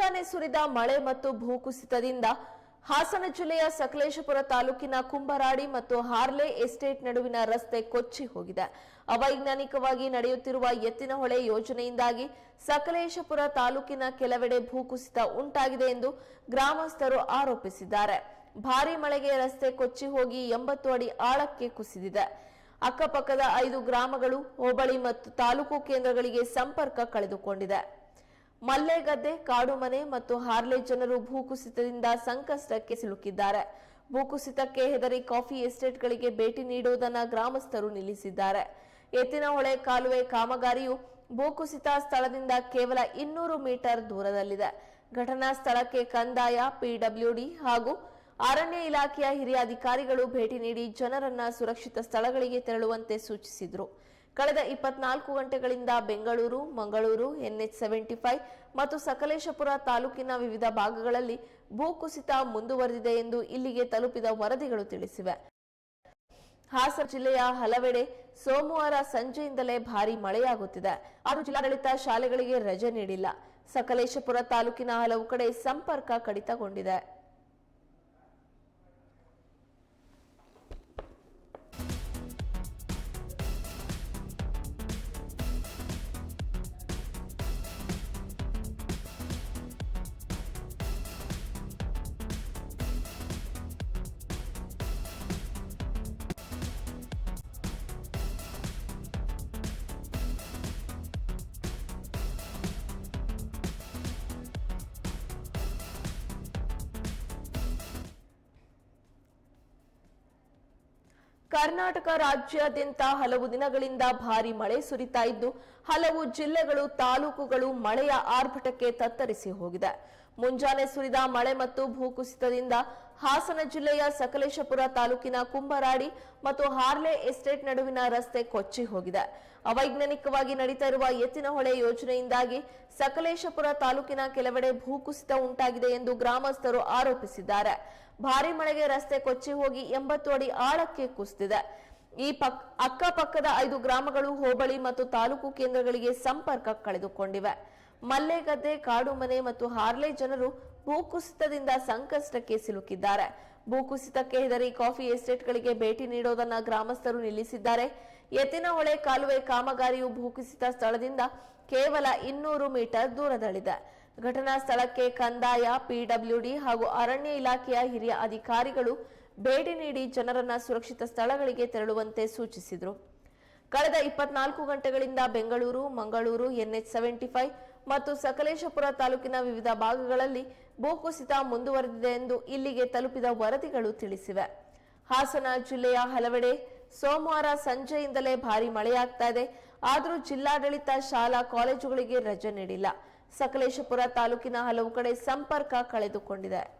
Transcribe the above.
ಮುಂಜಾನೆ ಸುರಿದ ಮಳೆ ಮತ್ತು ಭೂಕುಸಿತದಿಂದ ಹಾಸನ ಜಿಲ್ಲೆಯ ಸಕಲೇಶಪುರ ತಾಲೂಕಿನ ಕುಂಬರಾಡಿ ಮತ್ತು ಹಾರ್ಲೆ ಎಸ್ಟೇಟ್ ನಡುವಿನ ರಸ್ತೆ ಕೊಚ್ಚಿ ಹೋಗಿದೆ. ಅವೈಜ್ಞಾನಿಕವಾಗಿ ನಡೆಯುತ್ತಿರುವ ಎತ್ತಿನಹೊಳೆ ಯೋಜನೆಯಿಂದಾಗಿ ಸಕಲೇಶಪುರ ತಾಲೂಕಿನ ಕೆಲವೆಡೆ ಭೂಕುಸಿತ ಉಂಟಾಗಿದೆ ಎಂದು ಗ್ರಾಮಸ್ಥರು ಆರೋಪಿಸಿದ್ದಾರೆ. ಭಾರೀ ಮಳೆಗೆ ರಸ್ತೆ ಕೊಚ್ಚಿ ಹೋಗಿ ಎಂಬತ್ತು ಅಡಿ ಆಳಕ್ಕೆ ಕುಸಿದಿದೆ. ಅಕ್ಕಪಕ್ಕದ ಐದು ಗ್ರಾಮಗಳು, ಹೋಬಳಿ ಮತ್ತು ತಾಲೂಕು ಕೇಂದ್ರಗಳಿಗೆ ಸಂಪರ್ಕ ಕಳೆದುಕೊಂಡಿದೆ. ಮಲ್ಲೆಗದ್ದೆ, ಕಾಡುಮನೆ ಮತ್ತು ಹಾರ್ಲೆ ಜನರು ಭೂಕುಸಿತದಿಂದ ಸಂಕಷ್ಟಕ್ಕೆ ಸಿಲುಕಿದ್ದಾರೆ. ಭೂಕುಸಿತಕ್ಕೆ ಹೆದರಿ ಕಾಫಿ ಎಸ್ಟೇಟ್ಗಳಿಗೆ ಭೇಟಿ ನೀಡುವುದನ್ನು ಗ್ರಾಮಸ್ಥರು ನಿಲ್ಲಿಸಿದ್ದಾರೆ. ಎತ್ತಿನಹೊಳೆ ಕಾಲುವೆ ಕಾಮಗಾರಿಯು ಭೂಕುಸಿತ ಸ್ಥಳದಿಂದ ಕೇವಲ ಇನ್ನೂರು ಮೀಟರ್ ದೂರದಲ್ಲಿದೆ. ಘಟನಾ ಸ್ಥಳಕ್ಕೆ ಕಂದಾಯ ಪಿಡಬ್ಲ್ಯೂಡಿ ಹಾಗೂ ಅರಣ್ಯ ಇಲಾಖೆಯ ಹಿರಿಯ ಅಧಿಕಾರಿಗಳು ಭೇಟಿ ನೀಡಿ ಜನರನ್ನ ಸುರಕ್ಷಿತ ಸ್ಥಳಗಳಿಗೆ ತೆರಳುವಂತೆ ಸೂಚಿಸಿದರು. ಕಳೆದ ಇಪ್ಪತ್ನಾಲ್ಕು ಗಂಟೆಗಳಿಂದ Bengaluru, Mangaluru, NH seventy five ಮತ್ತು ಸಕಲೇಶಪುರ ತಾಲೂಕಿನ ವಿವಿಧ ಭಾಗಗಳಲ್ಲಿ ಭೂಕುಸಿತ ಮುಂದುವರೆದಿದೆ ಎಂದು ಇಲ್ಲಿಗೆ ತಲುಪಿದ ವರದಿಗಳು ತಿಳಿಸಿವೆ. ಹಾಸನ ಜಿಲ್ಲೆಯ ಹಲವೆಡೆ ಸೋಮವಾರ ಸಂಜೆಯಿಂದಲೇ ಭಾರಿ ಮಳೆಯಾಗುತ್ತಿದೆ. ಆದರೂ ಜಿಲ್ಲಾಡಳಿತ ಶಾಲೆಗಳಿಗೆ ರಜೆ ನೀಡಿಲ್ಲ. ಸಕಲೇಶಪುರ ತಾಲೂಕಿನ ಹಲವು ಕಡೆ ಸಂಪರ್ಕ ಕಡಿತಗೊಂಡಿದೆ. ಕರ್ನಾಟಕ ರಾಜ್ಯಾದ್ಯಂತ ಹಲವು ದಿನಗಳಿಂದ ಭಾರಿ ಮಳೆ ಸುರಿತಾ ಇದ್ದು, ಹಲವು ಜಿಲ್ಲೆಗಳು, ತಾಲೂಕುಗಳು ಮಳೆಯ ಆರ್ಭಟಕ್ಕೆ ತತ್ತರಿಸಿ ಹೋಗಿದೆ. ಮುಂಜಾನೆ ಸುರಿದ ಮಳೆ ಮತ್ತು ಭೂಕುಸಿತದಿಂದ ಹಾಸನ ಜಿಲ್ಲೆಯ ಸಕಲೇಶಪುರ ತಾಲೂಕಿನ ಕುಂಬರಾಡಿ ಮತ್ತು ಹಾರ್ಲೆ ಎಸ್ಟೇಟ್ ನಡುವಿನ ರಸ್ತೆ ಕೊಚ್ಚಿ ಹೋಗಿದೆ. ಅವೈಜ್ಞಾನಿಕವಾಗಿ ನಡೀತಾ ಇರುವ ಎತ್ತಿನಹೊಳೆ ಯೋಜನೆಯಿಂದಾಗಿ ಸಕಲೇಶಪುರ ತಾಲೂಕಿನ ಕೆಲವೆಡೆ ಭೂಕುಸಿತ ಉಂಟಾಗಿದೆ ಎಂದು ಗ್ರಾಮಸ್ಥರು ಆರೋಪಿಸಿದ್ದಾರೆ. ಭಾರಿ ಮಳೆಗೆ ರಸ್ತೆ ಕೊಚ್ಚಿ ಹೋಗಿ ಎಂಬತ್ತು ಅಡಿ ಆಳಕ್ಕೆ ಕುಸಿದಿದೆ. ಈ ಪಕ್, ಅಕ್ಕಪಕ್ಕದ ಐದು ಗ್ರಾಮಗಳು ಹೋಬಳಿ ಮತ್ತು ತಾಲೂಕು ಕೇಂದ್ರಗಳಿಗೆ ಸಂಪರ್ಕ ಕಳೆದುಕೊಂಡಿವೆ. ಮಲ್ಲೆಗದ್ದೆ ಕಾಡು ಮನೆ ಮತ್ತು ಹಾರ್ಲೆ ಜನರು ಭೂಕುಸಿತದಿಂದ ಸಂಕಷ್ಟಕ್ಕೆ ಸಿಲುಕಿದ್ದಾರೆ. ಭೂಕುಸಿತಕ್ಕೆ ಹೆದರಿ ಕಾಫಿ ಎಸ್ಟೇಟ್ಗಳಿಗೆ ಭೇಟಿ ನೀಡೋದನ್ನ ಗ್ರಾಮಸ್ಥರು ನಿಲ್ಲಿಸಿದ್ದಾರೆ. ಎತ್ತಿನಹೊಳೆ ಕಾಲುವೆ ಕಾಮಗಾರಿಯು ಭೂಕುಸಿತ ಸ್ಥಳದಿಂದ ಕೇವಲ ಇನ್ನೂರು ಮೀಟರ್ ದೂರದಲ್ಲಿದೆ. ಘಟನಾ ಸ್ಥಳಕ್ಕೆ ಕಂದಾಯ ಪಿಡಬ್ಲ್ಯೂಡಿ ಹಾಗೂ ಅರಣ್ಯ ಇಲಾಖೆಯ ಹಿರಿಯ ಅಧಿಕಾರಿಗಳು ಭೇಟಿ ನೀಡಿ ಜನರನ್ನ ಸುರಕ್ಷಿತ ಸ್ಥಳಗಳಿಗೆ ತೆರಳುವಂತೆ ಸೂಚಿಸಿದರು. ಕಳೆದ ಇಪ್ಪತ್ನಾಲ್ಕು ಗಂಟೆಗಳಿಂದ Bengaluru, Mangaluru, NH seventy five ಮತ್ತು ಸಕಲೇಶಪುರ ತಾಲೂಕಿನ ವಿವಿಧ ಭಾಗಗಳಲ್ಲಿ ಭೂಕುಸಿತ ಮುಂದುವರೆದಿದೆ ಎಂದು ಇಲ್ಲಿಗೆ ತಲುಪಿದ ವರದಿಗಳು ತಿಳಿಸಿವೆ. ಹಾಸನ ಜಿಲ್ಲೆಯ ಹಲವೆಡೆ ಸೋಮವಾರ ಸಂಜೆಯಿಂದಲೇ ಭಾರಿ ಮಳೆಯಾಗ್ತಾ ಇದೆ. ಆದರೂ ಜಿಲ್ಲಾಡಳಿತ ಶಾಲಾ ಕಾಲೇಜುಗಳಿಗೆ ರಜೆ ನೀಡಿಲ್ಲ. ಸಕಲೇಶಪುರ ತಾಲೂಕಿನ ಹಲವು ಕಡೆ ಸಂಪರ್ಕ ಕಳೆದುಕೊಂಡಿದೆ.